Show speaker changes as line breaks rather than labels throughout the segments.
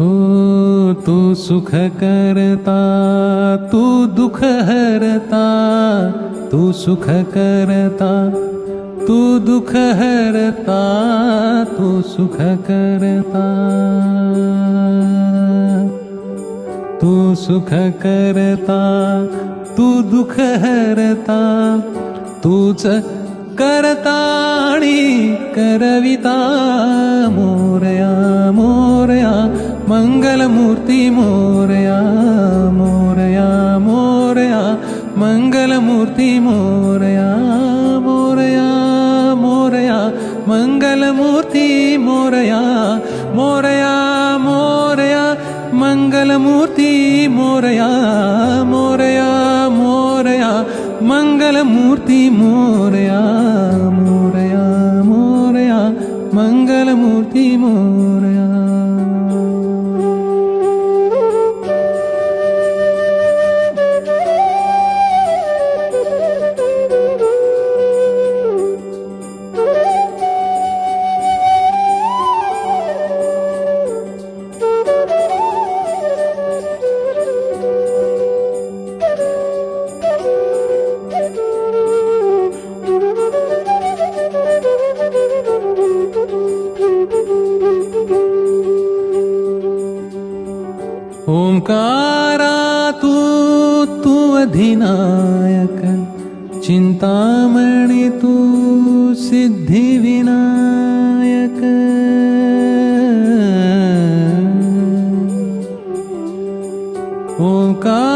तू सुख करता तू दुःख हरता तू सुख करता तू दुःख हरता तू सुख करता। तू सुख करता तू दुःख हरता तूच करता आणि करविता मोरया मोरया மங்களமூர்த்தி மோரையா மோரையா மோரையா. மங்களமூர்த்தி மோரையா மோரையா மோரையா. மங்களமூர்த்தி மோரையா மோரையா மோரையா. மங்களமூர்த்தி மோரையா மோரையா மோரையா. மங்களமூர்த்தி மோரையா மோரையா மோரையா. மங்களமூர்த்தி மோரையா. விநாயக. ஓங்காரா.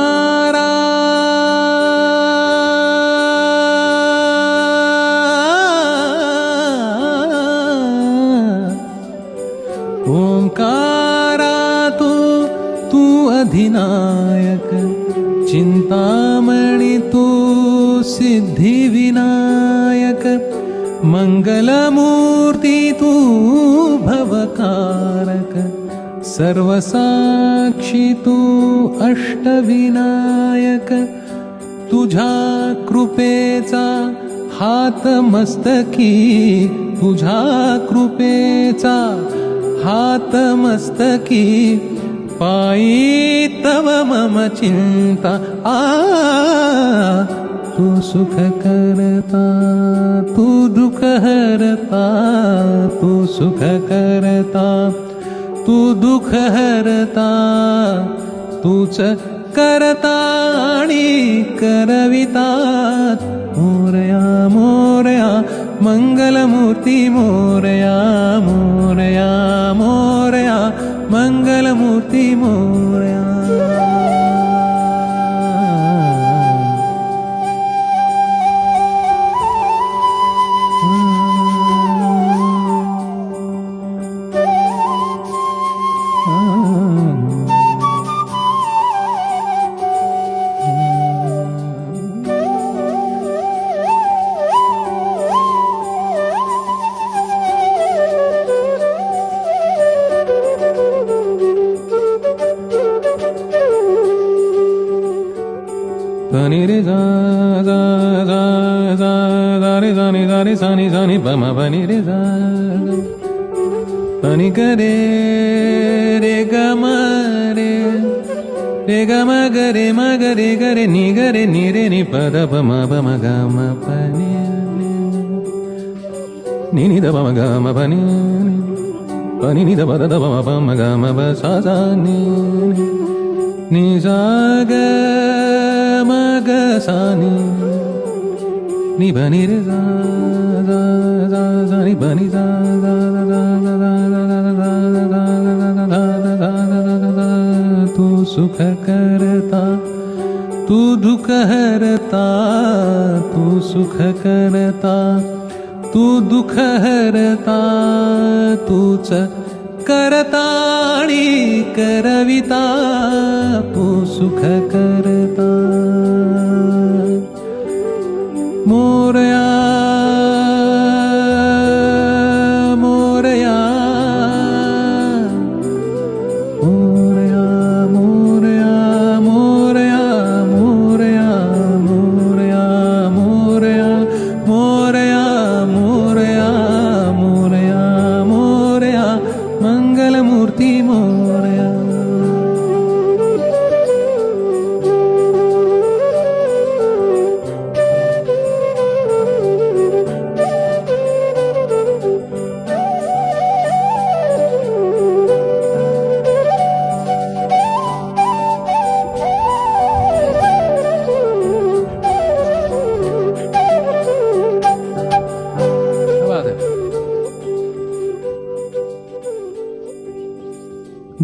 ஓங்காரா தோ தூ அதிநாயக. चिन्तामणि तु सिद्धिविनायक मङ्गलमूर्ति तु भवकारक सर्वसाक्षी तू अष्टविनायक. तुझ्या कृपेचा हात मस्तकी तुझ्या कृपेचा हात मस्तकी. पायी तव मम चिंता आ तू सुख करता तू दुःख हरता तू सुख करता तू दुःख हरता तूच करता आणि करविता Morya Morya Mangalmurti Morya Morya Morya Mangalmurti Morya Sani re za za za za za re za ni za re sa ni za ni pa ma ni re za pa ni ga re re ga ma ma ga re ni ga ni re ni pa da pa ma pa ni ni ni da pa ma ga ma ni ni ni ni da pa da da pa ma pa ma ni ni ni sa ga ni ni ba ni re za za za za ni ba ni za za za za za za za za za za तू सुख करता तू दुःख हरता तू सुख करता तू दुःख हरता तूच करता आणि करविता तू सुख करता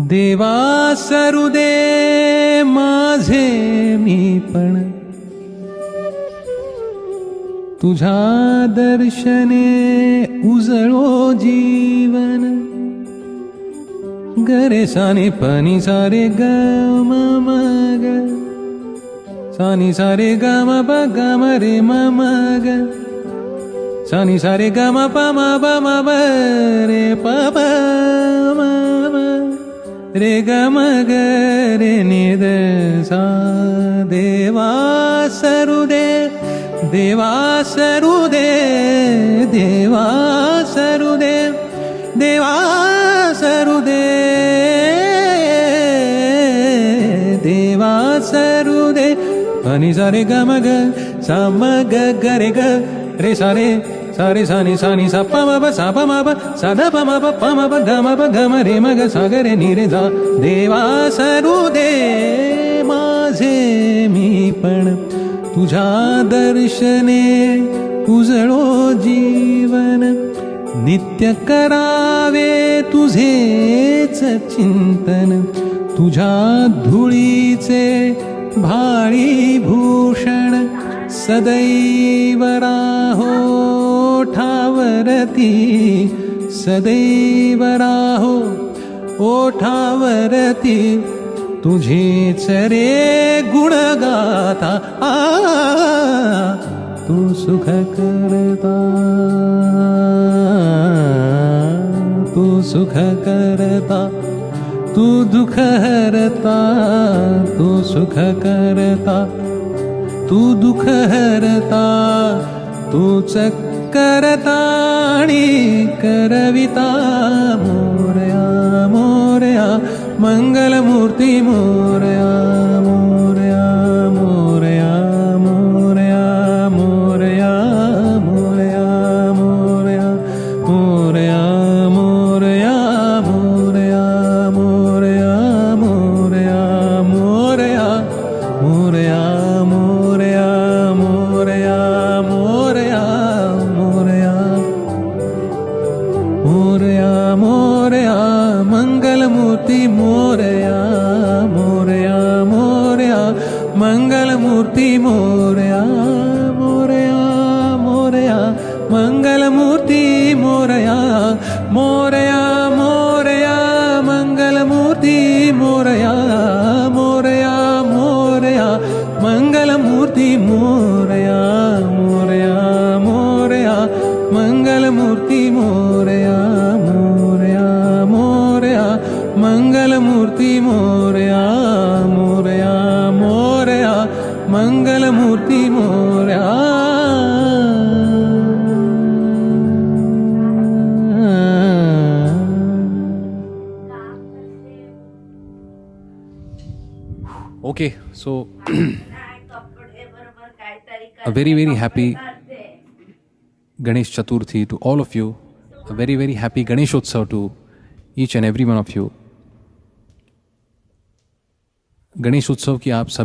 देवा सरुदे माझे मी पण. तुझ्या दर्शने उजळो जीवन. गरे साने पनी सारे ग म ग. सानी सारे ग म प ग म रे म ग. सानी सारे ग म प म ब म ब रे प ಗಮಗರೆ ನಿದ ಸಾ ದೇವಾ ಸರುದೆ ದೇವಾ ಸರುದೆ ದೇವಾ ಸರುದೆ ದೇವಾ ಧ್ವನಿ ಸರೆ ಗಮಗ ಸಮಗ ಗರೆ ಗ ರೇ ಸರೆ सारे सानी सानी सा प म प सा प म प सा ध प म प प प ग म प ग म रे म ग सा ग रे नि रे जा। देवा सरू दे माझे मी पण तुझ्या दर्शने उजळो जीवन। नित्य करावे तुझेच चिंतन तुझ्या धुळीचे भाळी भूषण सदैव राहो। ठावरती सदैव राहो ओठावरती तुझेच रे गुणगाथा आ तू सुख करता. तू सुख करता तू दुख हरता तू सुख करता. तू दुख हरता तू करता करताणि करविता मोरया मोरया मङ्गलमूर्ति मोरया மோரையா மோரையா மங்களமூர்த்தி மோரையா மோரையா மோரையா மங்களமூர்த்தி மோர मंगलमूर्ती मोर्या मोर्या मोर्या मंगलमूर्ती Morya okay so a very very happy Ganesh Chaturthi to all of you a very very happy Ganeshotsav to each and every one of you. Ganesh उत्सव की आप सभी